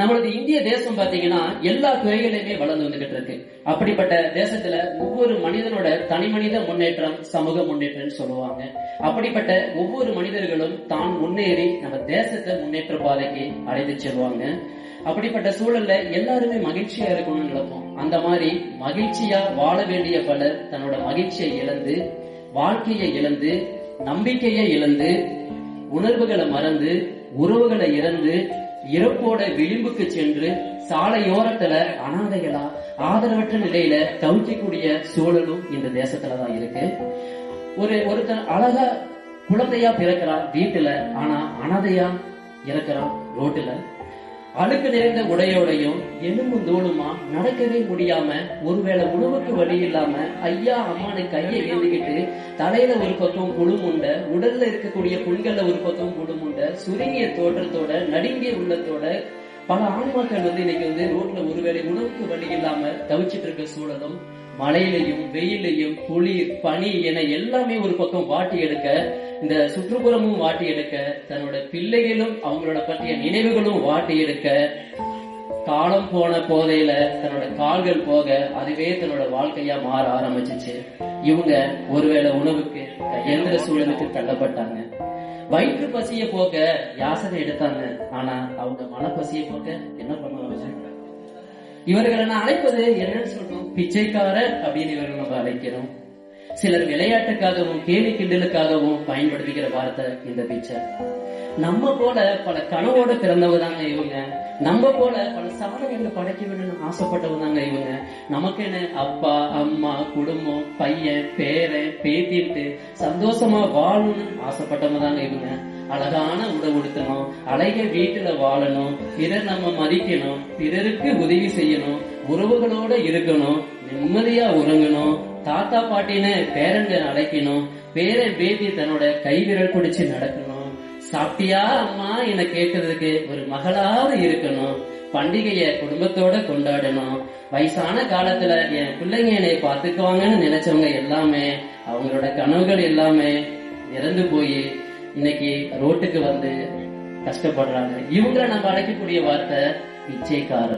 நம்மளது இந்திய தேசம் பாத்தீங்கன்னா எல்லா துறைகளிலுமே வளர்ந்து வந்துகிட்டு இருக்கு. அப்படிப்பட்ட தேசத்துல ஒவ்வொரு மனிதனோட தனி மனித முன்னேற்றம் சமூக முன்னேற்றம்னு சொல்லுவாங்க. அப்படிப்பட்ட ஒவ்வொரு மனிதர்களும் தான் முன்னேறி நம்ம தேசத்தை முன்னேற்ற பாதைக்கு அழைத்து செல்வாங்க. அப்படிப்பட்ட சூழல்ல எல்லாருமே மகிழ்ச்சியா இருக்கணும்னு நினைப்போம். அந்த மாதிரி மகிழ்ச்சியா வாழ வேண்டிய பலர் தன்னோட மகிழ்ச்சியை இழந்து வாழ்க்கையை இழந்து நம்பிக்கையை இழந்து உணர்வுகளை மறந்து உறவுகளை இறந்து இறப்போட விளிம்புக்கு சென்று சாலையோரத்துல அனாதைகளா ஆதரவற்ற நிலையில தவிக்கக்கூடிய சூழலும் இந்த தேசத்துலதான் இருக்கு. ஒரு ஒருத்தர் அழகா குழந்தையா பிறக்கிறான் வீட்டுல ஆனா அனாதையா இறக்கிறான் ரோட்டுல. அழுக்கு நிறைந்த உடையோடையும் எலும்பு தோளுமா நடக்கவே முடியாம ஒருவேளை உணவுக்கு வழி இல்லாம ஐயா அம்மானு கையை ஏந்திக்கிட்டு தலையில ஒரு பக்கம் புழுமுண்ட உடல்ல இருக்கக்கூடிய புண்கள்ல ஒரு பக்கம் புழுமுண்ட சுருங்கிய தோற்றத்தோட நடுங்கிய உள்ளத்தோட பல ஆன்மாக்கள் வந்து இன்னைக்கு வந்து ரோட்ல ஒருவேளை உணவுக்கு வழி இல்லாம தவிச்சிட்டு இருக்க சூழலும் மழையிலையும் வெயிலையும் குளிர் பனி என எல்லாமே ஒரு பக்கம் வாட்டி எடுக்க இந்த சுற்றுப்புறமும் வாட்டி எடுக்க தன்னோட பிள்ளைகளும் அவங்களோட பற்றிய நினைவுகளும் வாட்டி எடுக்க காலம் போன போதையில தன்னோட கால்கள் போக அதுவே தன்னோட வாழ்க்கையா மாற ஆரம்பிச்சிச்சு. இவங்க ஒருவேளை உணவுக்கு கையெழுந்த சூழலுக்கு தள்ளப்பட்டாங்க? வயிற்று பசிய போக்க யாசனை எடுத்தாங்க. ஆனா அவங்க மனப்பசிய போக்க என்ன பண்ணுவாங்க இவர்களை நான் அழைப்பது என்னன்னு சொல்லணும். பிச்சைக்காரர் அப்படின்னு இவர்கள் நம்ம அழைக்கிறோம். சிலர் விளையாட்டுக்காகவும் கேலி கிண்டலுக்காகவும் பயன்படுத்திக்கிற வார்த்தை இந்த பிக்சர் நம்ம போல பல கனவோட பிறந்தவங்க தாங்க இவங்க. நம்ம போல பல சாதனைகளை படைக்க வேணும்னு ஆசைப்பட்டவங்க தாங்க இவங்க நமக்குன்னு அப்பா அம்மா குடும்பம் பையன் பேரன் பேத்திட்டு சந்தோஷமா வாழணும்னு ஆசைப்பட்டவங்க தாங்க இவங்க. அழகான உடை உடுத்தணும் அழக வீட்டுல வாழணும் பிறர் நம்ம மதிக்கணும் பிறருக்கு உதவி செய்யணும் உறவுகளோட இருக்கணும் நிம்மதியா உறங்கணும் தாத்தா பாட்டின்னு பேரன்கள் அழைக்கணும். பேரன் பேபி தன்னோட கைவிரல் பிடிச்சு நடக்கணும். சாப்பிட்டியா அம்மா? என கேட்கறதுக்கு ஒரு மகளாவது இருக்கணும். பண்டிகைய குடும்பத்தோட கொண்டாடணும். வயசான காலத்துல என் பிள்ளைங்க என்னை பாத்துக்குவாங்கன்னு நினைச்சவங்க எல்லாமே அவங்களோட கனவுகள் எல்லாமே இறந்து போய் இன்னைக்கு ரோட்டுக்கு வந்து கஷ்டப்படுறாங்க. இவங்களை நம்ம அழைக்கக்கூடிய வார்த்தை பிச்சைக்காரர்.